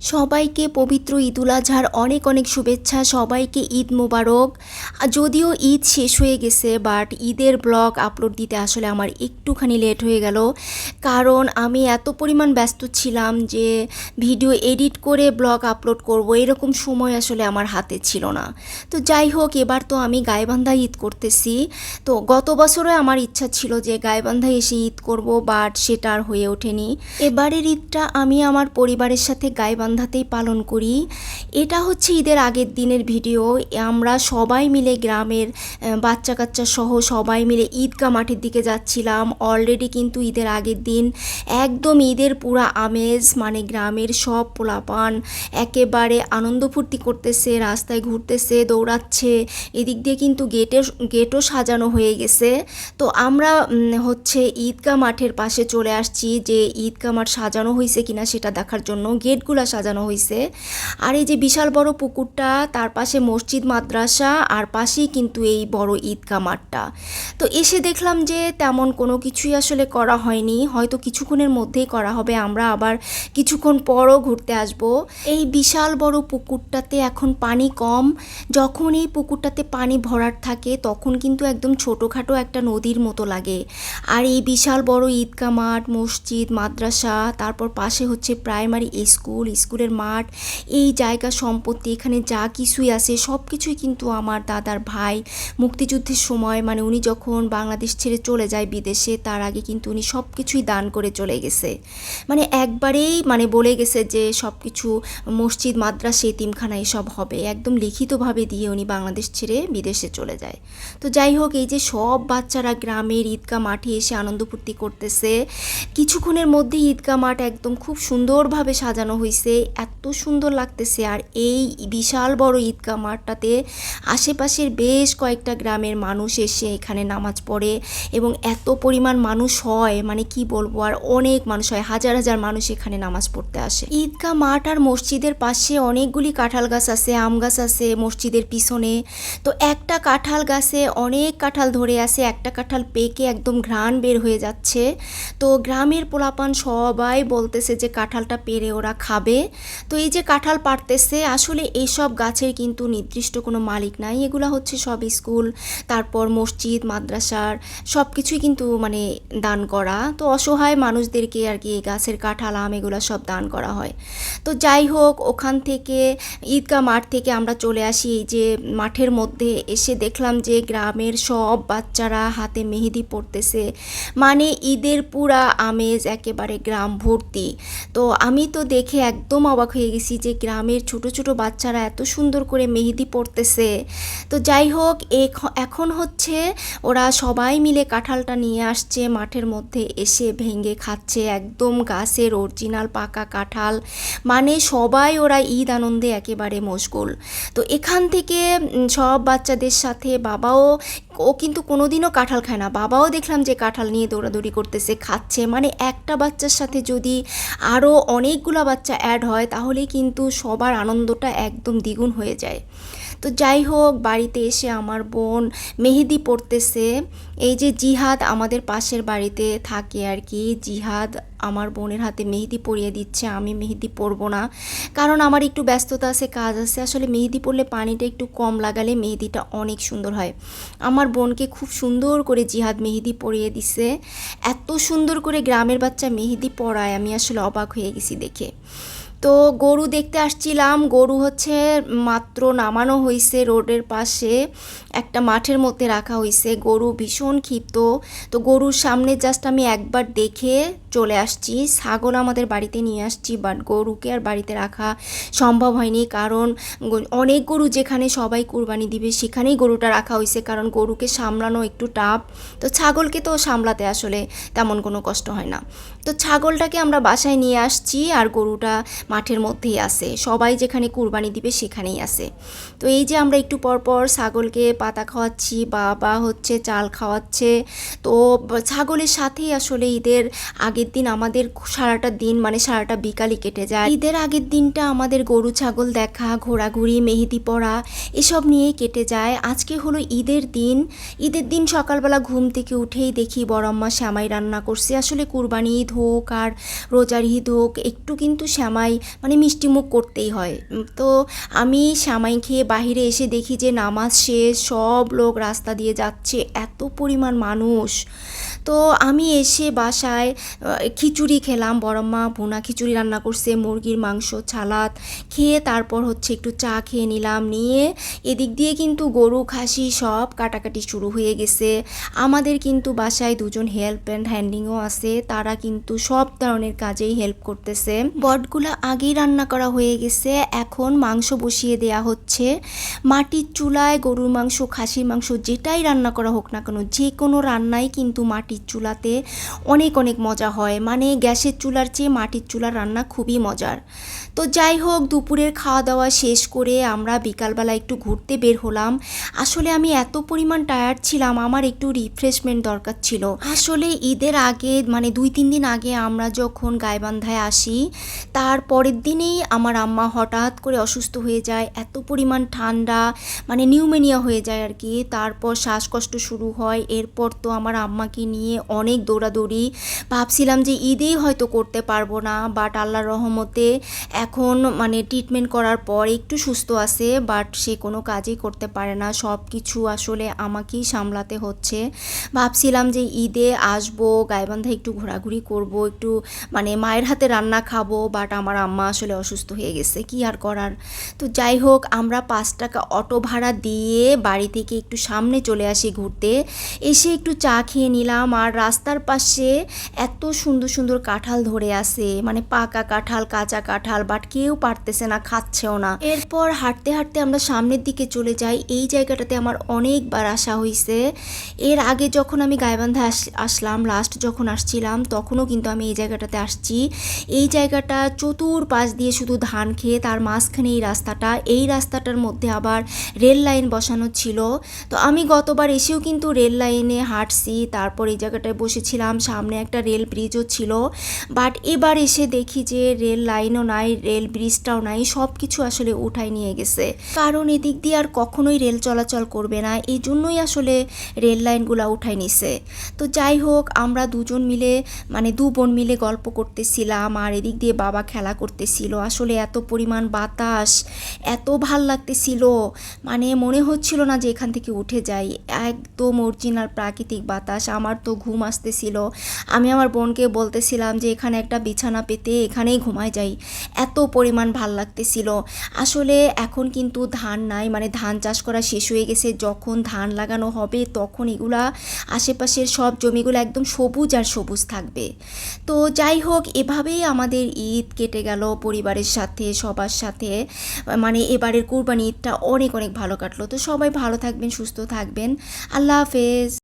সবাইকে পবিত্র ঈদুল আজহার অনেক অনেক শুভেচ্ছা, সবাইকে ঈদ মোবারক। যদিও ঈদ শেষ হয়ে গেছে বাট ঈদের ব্লগ আপলোড দিতে আসলে আমার একটুখানি লেট হয়ে গেল। কারণ আমি এত পরিমাণ ব্যস্ত ছিলাম যে ভিডিও এডিট করে ব্লগ আপলোড করব, এরকম সময় আসলে আমার হাতে ছিল না। তো যাই হোক, এবার তো আমি গাইবান্ধা ঈদ করতেছি। তো গত বছরে আমার ইচ্ছা ছিল যে গাইবান্ধায় এসে ঈদ করব বাট সেটা আর হয়ে ওঠেনি। এবারের ঈদটা আমি আমার পরিবারের সাথে গাইবান্ধাতেই পালন করি। এটা হচ্ছে ঈদের আগের দিনের ভিডিও। আমরা সবাই মিলে গ্রামের বাচ্চা কাচ্চা সহ সবাই মিলে ঈদগাহ মাঠের দিকে যাচ্ছিলাম। অলরেডি কিন্তু ঈদের আগের দিন একদম ঈদের পুরা আমেজ মানে গ্রামের সব পোলাপান একেবারে আনন্দ ফুর্তি করতেছে, রাস্তায় ঘুরতেছে, দৌড়াচ্ছে। এদিক দিয়ে কিন্তু গেটে, গেটও সাজানো হয়ে গেছে। তো আমরা হচ্ছে ঈদগাহ মাঠের পাশে চলে আসছি যে ঈদগাহ মাঠ সাজানো হয়েছে কিনা সেটা দেখার জন্য। গেটগুলো সাজানো হয়েছে আর এই যে বিশাল বড় পুকুরটা, তার পাশে মসজিদ, মাদ্রাসা, আর পাশেই কিন্তু এই বড় ঈদগাহ মাঠটা। তো এসে দেখলাম যে তেমন কোনো কিছুই আসলে করা হয়নি। হয়তো কিছুক্ষণের মধ্যেই করা হবে। আমরা আবার কিছুক্ষণ পরও ঘুরতে আসব। এই বিশাল বড় পুকুরটাতে এখন পানি কম। যখন এই পুকুরটাতে পানি ভরাট থাকে, তখন কিন্তু একদম ছোটোখাটো একটা নদীর মতো লাগে। আর এই বিশাল বড় ঈদগাহ মাঠ, মসজিদ, মাদ্রাসা, তারপর পাশে হচ্ছে প্রাইমারি স্কুল স্কুলের মাঠ, এই জায়গা সম্পত্তি, এখানে যা কিছুই আছে সব কিছুই কিন্তু আমার দাদার ভাই। মুক্তিযুদ্ধের সময় মানে উনি যখন বাংলাদেশ ছেড়ে চলে যায় বিদেশে, তার আগে কিন্তু উনি সব কিছুই দান করে চলে গেছে। মানে একবারেই মানে বলে গেছে যে সব কিছু মসজিদ, মাদ্রাসা, এতিমখানা, এসব হবে। একদম লিখিতভাবে দিয়ে উনি বাংলাদেশ ছেড়ে বিদেশে চলে যায়। তো যাই হোক, এই যে সব বাচ্চারা গ্রামের ঈদগাহ মাঠে এসে আনন্দ ফুর্তি করতেছে। কিছুক্ষণের মধ্যে ঈদগাহ মাঠ একদম খুব সুন্দরভাবে সাজানো হয়েছে এত সুন্দর লাগতেছে। আর এই বিশাল বড় ঈদগাহ মাঠটাতে আশেপাশের বেশ কয়েকটা গ্রামের মানুষ এসে এখানে নামাজ পড়ে এবং এত পরিমাণ মানুষ হয় মানে কি বলব? আর অনেক মানুষ হয়, হাজার হাজার মানুষ এখানে নামাজ পড়তে আসে। ঈদগাহ মাঠ আর মসজিদের পাশে অনেকগুলি কাঁঠাল গাছ আছে, আম গাছ আছে মসজিদের পিছনে। তো একটা কাঁঠাল গাছে অনেক কাঁঠাল ধরে আছে, একটা কাঁঠাল পেকে একদম ঘ্রাণ বের হয়ে যাচ্ছে। তো গ্রামের পোলাপান সবাই বলতেছে যে কাঁঠালটা পেরে ওরা খাবে। তো এই যে কাঁঠাল পারতেছে আসলে এইসব গাছের কিন্তু নির্দিষ্ট কোনো মালিক নাই। এগুলো হচ্ছে সব স্কুল, তারপর মসজিদ, মাদ্রাসার সব কিছুই কিন্তু মানে দান করা। তো অসহায় মানুষদেরকে আর কি এই গাছের কাঁঠাল, আম এগুলো সব দান করা হয়। তো যাই হোক, ওখান থেকে, ঈদগাহ মাঠ থেকে আমরা চলে আসি। এই যে মাঠের মধ্যে এসে দেখলাম যে গ্রামের সব বাচ্চারা হাতে মেহেদি পড়তেছে মানে ঈদের পুরা আমেজ একেবারে গ্রাম ভর্তি। তো আমি তো দেখে একদম অবাক হয়ে গেছি যে গ্রামের ছোট ছোট বাচ্চারা এত সুন্দর করে মেহেদি পড়তেছে তো যাই হোক, এখ- এখন হচ্ছে ওরা সবাই মিলে কাঁঠালটা নিয়ে আসছে মাঠের মধ্যে, এসে ভেঙে খাচ্ছে একদম গাছের অরিজিনাল পাকা কাঁঠাল। মানে সবাই ওরা ঈদ আনন্দে একেবারে মশগুল। তো এখান থেকে সব বাচ্চাদের সাথে বাবাও, ও কিন্তু কোনোদিনও কাঁঠাল খায় না। বাবাও দেখলাম যে কাঁঠাল নিয়ে দৌড়াদৌড়ি করতেছে, খাচ্ছে। মানে একটা বাচ্চার সাথে যদি আরও অনেকগুলো বাচ্চা অ্যাড হয় তাহলে কিন্তু সবার আনন্দটা একদম দ্বিগুণ হয়ে যায়। তো যাই হোক, বাড়িতে এসে আমার বোন মেহেদি পড়তেছে এই যে জিহাদ আমাদের পাশের বাড়িতে থাকে আর কি জিহাদ আমার বোনের হাতে মেহেদি পরিয়ে দিচ্ছে, আমি মেহেদি পরবো না। কারণ আমার একটু ব্যস্ততা আছে, কাজ আছে। আসলে মেহেদি পরলে পানিটা একটু কম লাগালে মেহেদিটা অনেক সুন্দর হয়। আমার বোনকে খুব সুন্দর করে জিহাদ মেহেদি পরিয়ে দিছে। এত সুন্দর করে গ্রামের বাচ্চা মেহেদি পরায়, আমি আসলে অবাক হয়ে গেছি দেখে। তো গরু দেখতে আসছিলাম। গরু হচ্ছে মাত্র নামানো হয়েছে রোডের পাশে। একটা মাঠের মধ্যে রাখা হয়েছে গরু ভীষণ ক্ষিপ্ত। তো গরুর সামনে জাস্ট আমি একবার দেখে চলে আসছি। ছাগল আমাদের বাড়িতে নিয়ে আসছি বাট গরুকে আর বাড়িতে রাখা সম্ভব হয়নি। কারণ অনেক গরু যেখানে সবাই কুরবানি দিবে, সেখানেই গরুটা রাখা হয়েছে কারণ গরুকে সামলানো একটু টাফ তো ছাগলকে তো সামলাতে আসলে তেমন কোনো কষ্ট হয় না। তো ছাগলটাকে আমরা বাসায় নিয়ে আসছি আর গরুটা মাঠের মধ্যেই আছে। সবাই যেখানে কুরবানি দিবে সেখানেই আছে। তো এই যে আমরা একটু পর পর ছাগলকে পাতা খাওয়াচ্ছি, বাবা হচ্ছে চাল খাওয়াচ্ছে। তো ছাগলের সাথেই আসলে ঈদের আগের আগের দিন আমাদের সারাটা দিন মানে সারাটা বিকালই কেটে যায়। ঈদের আগের দিনটা আমাদের গরু, ছাগল দেখা, ঘোরাঘুরি, মেহেদি পড়া, এসব নিয়েই কেটে যায়। আজকে হলো ঈদের দিন। ঈদের দিন সকালবেলা ঘুম থেকে উঠেই দেখি বড়ম্মা শ্যামাই রান্না করছে। আসলে কুরবানি ঈদ হোক আর রোজার ঈদ হোক, একটু কিন্তু শ্যামাই মানে মিষ্টি মুখ করতেই হয়। তো আমি সামাই খেয়ে বাহিরে এসে দেখি যে নামাজ শেষ, সব লোক রাস্তা দিয়ে যাচ্ছে, এত পরিমাণ মানুষ। তো আমি এসে বাসায় খিচুড়ি খেলাম বড়ম্মা ভুনা খিচুড়ি রান্না করছে, মুরগির মাংস, ছালাদ খেয়ে তারপর হচ্ছে একটু চা খেয়ে নিলাম, নিয়ে এদিক দিয়ে কিন্তু গরু, খাসি সব কাটাকাটি শুরু হয়ে গেছে। আমাদের কিন্তু বাসায় দুজন হেল্প অ্যান্ড হ্যান্ডিংও আছে, তারা কিন্তু সব ধরনের কাজেই হেল্প করতেছে। বটগুলো আগেই রান্না করা হয়ে গেছে। এখন মাংস বসিয়ে দেয়া হচ্ছে। মাটির চুলায় গরুর মাংস, খাসির মাংস যেটাই রান্না করা হোক না কেন যে কোনো রান্নাই কিন্তু মাটির চুলাতে অনেক অনেক মজা হয়। মানে গ্যাসের চুলার চেয়ে মাটির চুলার রান্না খুবই মজার। তো যাই হোক, দুপুরের খাওয়া দাওয়া শেষ করে আমরা বিকালবেলা একটু ঘুরতে বের হলাম। আসলে আমি এত পরিমাণ টায়ার্ড ছিলাম, আমার একটু রিফ্রেশমেন্ট দরকার ছিল। আসলে ঈদের আগে মানে দুই, তিন দিন আগে আমরা যখন গাইবান্ধায় আসি তার পরের দিনেই আমার আম্মা হঠাৎ করে অসুস্থ হয়ে যায়, এত পরিমাণ ঠান্ডা মানে নিউমেনিয়া হয়ে যায় আর কি। তারপর শ্বাসকষ্ট শুরু হয়, এরপর তো আমার আম্মাকে নিয়ে অনেক দৌড়াদৌড়ি। ভাবছিলাম যে ঈদেই হয়তো করতে পারব না বাট আল্লাহর রহমতে এখন মানে ট্রিটমেন্ট করার পর একটু সুস্থ আছে বাট সে কোনো কাজই করতে পারে না। সব কিছু আসলে আমাকেই সামলাতে হচ্ছে। ভাবছিলাম যে ঈদে আসব গাইবান্ধা একটু ঘোরাঘুরি করব, একটু মানে মায়ের হাতে রান্না খাব বাট আমার আম্মা আসলে অসুস্থ হয়ে গেছে, কি আর করার? তো যাই হোক, আমরা পাঁচ টাকা অটো ভাড়া দিয়ে বাড়ি থেকে একটু সামনে চলে আসি ঘুরতে। এসে একটু চা খেয়ে নিলাম আর রাস্তার পাশে এত সুন্দর সুন্দর কাঁঠাল ধরে আছে মানে পাকা কাঁঠাল, কাঁচা কাঁঠাল বাট কেউ পারতেছে না, খাচ্ছেও না। এরপর হাঁটতে হাঁটতে আমরা সামনের দিকে চলে যাই। এই জায়গাটাতে আমার অনেকবার আসা হয়েছে এর আগে যখন আমি গাইবান্ধা আস- আসলাম লাস্ট যখন আসছিলাম, তখনও কিন্তু আমি এই জায়গাটাতে আসছি। এই জায়গাটা চতুর পাশ দিয়ে শুধু ধান খেয়ে তার মাঝখানে এই রাস্তাটা, এই রাস্তাটার মধ্যে আবার রেল লাইন বসানো ছিল। তো আমি গতবার এসেও কিন্তু রেল লাইনে হাঁটছি, তারপর এই জায়গাটায় বসেছিলাম, সামনে একটা রেল ব্রিজও ছিল। বাট এবার এসে দেখি যে রেল লাইনও নাই, রেল ব্রিজটাও নাই সব কিছু আসলে উঠাই নিয়ে গেছে। কারণ এদিক দিয়ে আর কখনোই রেল চলাচল করবে না, এই জন্যই আসলে রেল লাইনগুলো উঠাই নিছে। তো যাই হোক, আমরা দুজন মিলে মানে দু বোন মিলে গল্প করতেছিলাম, আর এদিক দিয়ে বাবা খেলা করতেছিল। আসলে এত পরিমাণ বাতাস, এত ভালো লাগতেছিল। মানে মনে হচ্ছিল না যে এখান থেকে উঠে যাই। একদম অরিজিনাল প্রাকৃতিক বাতাস, আমার তো ঘুম আসতেছিল। আমি আমার বোনকে বলতেছিলাম যে, এখানে একটা বিছানা পেতে এখানেই ঘুমায় যাই। এত পরিমাণ ভালো লাগতেছিল। আসলে এখন কিন্তু ধান নাই মানে ধান চাষ করা শেষ হয়ে গেছে। যখন ধান লাগানো হবে, তখন এগুলা আশেপাশের সব জমিগুলো একদম সবুজ আর সবুজ থাকবে। তো যাই হোক, এভাবেই আমাদের ঈদ কেটে গেল, পরিবারের সাথে, সবার সাথে। মানে এবারের কুরবানি ঈদটা অনেক অনেক ভালো কাটলো। তো সবাই ভালো থাকবেন, সুস্থ থাকবেন। আল্লাহ হাফেজ।